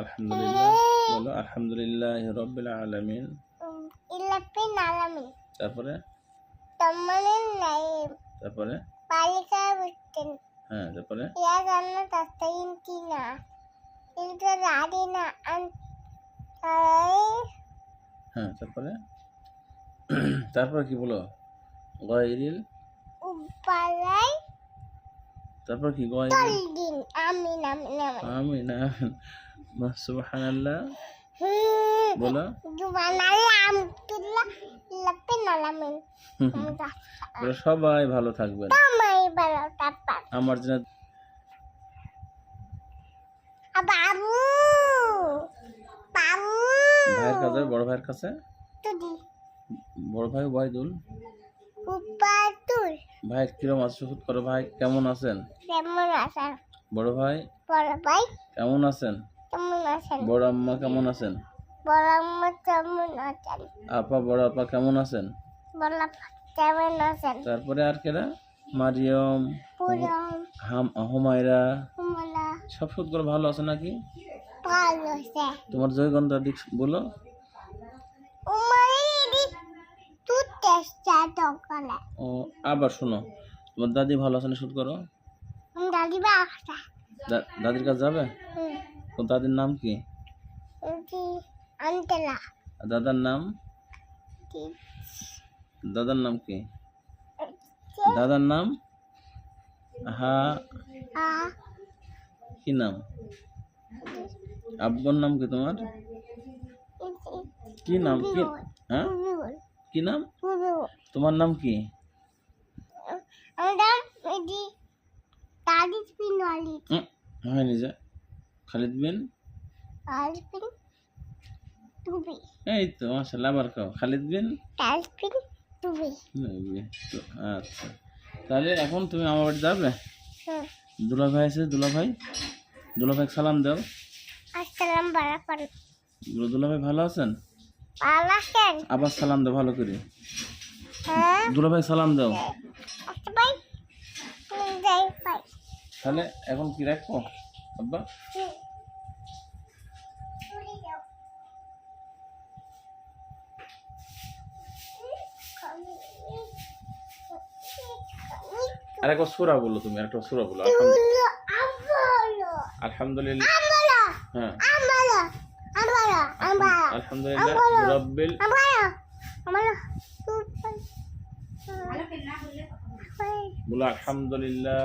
আলহামদুলিল্লাহ বলো আলহামদুলিল্লাহ রব্বিল আলামিন। ইলাপে নালামি তারপরে? তমনের নাইম তারপরে? পালিকা বুঝতেন হ্যাঁ তারপরে? ইয়া জান্ন তাস্তাইন কিনা আন হ্যাঁ তারপরে? তারপরে কি বলো? গয়রিল? উপালাই তারপর কি? গয়রিল? আমিন আমিন। আমিন আমিন। সুবহানাল্লাহ বলো। সবাই ভালো থাকবেন। তাপা আমার জন্য ভাইয়ের কাছে বড় ভাইয়ের কাছে? বড় ভাই উপাতুল ভাই কিরম আছে? করো ভাই কেমন আছেন? কেমন আছেন? বড় ভাই? বড় ভাই? কেমন আছেন? কেমন আছেন? বড় আম্মা কেমন আছেন? বড় আম্মা কেমন আছেন? আপা বড় আপা কেমন আছেন? বড় আপা কেমন আছেন? তারপরে আর কেরা মারিয়ম হাম হুমায়রা। সব করে ভালো আছে নাকি? ভালো আছে। তোমার জয়গন্ধা দিক বলো। ও আবার শোনো। তোমার দাদি ভালো আছে না সুদ করো। দাদি বাসা দা- দাদির কাছে যাবে হুম ও দাদির নাম কি জি আন্তেলা আর দাদার নাম জি দাদার নাম কি দাদার নাম হা আ কি নাম আব্বুর নাম কি তোমার কি নাম কি হ্যাঁ পুরুল কি নাম পুরুল তোমার নাম কি আমরা এদি দাদি পিনওয়ালি হুম, হয়নি যে খালিদ বিন? এই তো মাসাল্লাহ আবার খাও। খালিদ বিন। তো, আচ্ছা। তাহলে এখন তুমি আমার বাড়ি যাবে? হুম। দুলা ভাই আছে দুলা ভাই দুলা ভাই সালাম দাও। আসসালাম বারাকাত দুলা ভাই ভালো আছেন? ভালো আছেন? আবার সালাম দাও ভালো করে। হ্যাঁ। দুলা ভাই সালাম দাও। আচ্ছা তুমি যাই ভাই তাহলে এখন কি রাখব? আব্বা? আর একবার সুরা বলো তুমি একটা সুরা আলহামদুলিল্লাহ। আলহামদুলিল্লাহ। হ্যাঁ। আলহামদুলিল্লাহ রব্বিল বলো আলহামদুলিল্লাহ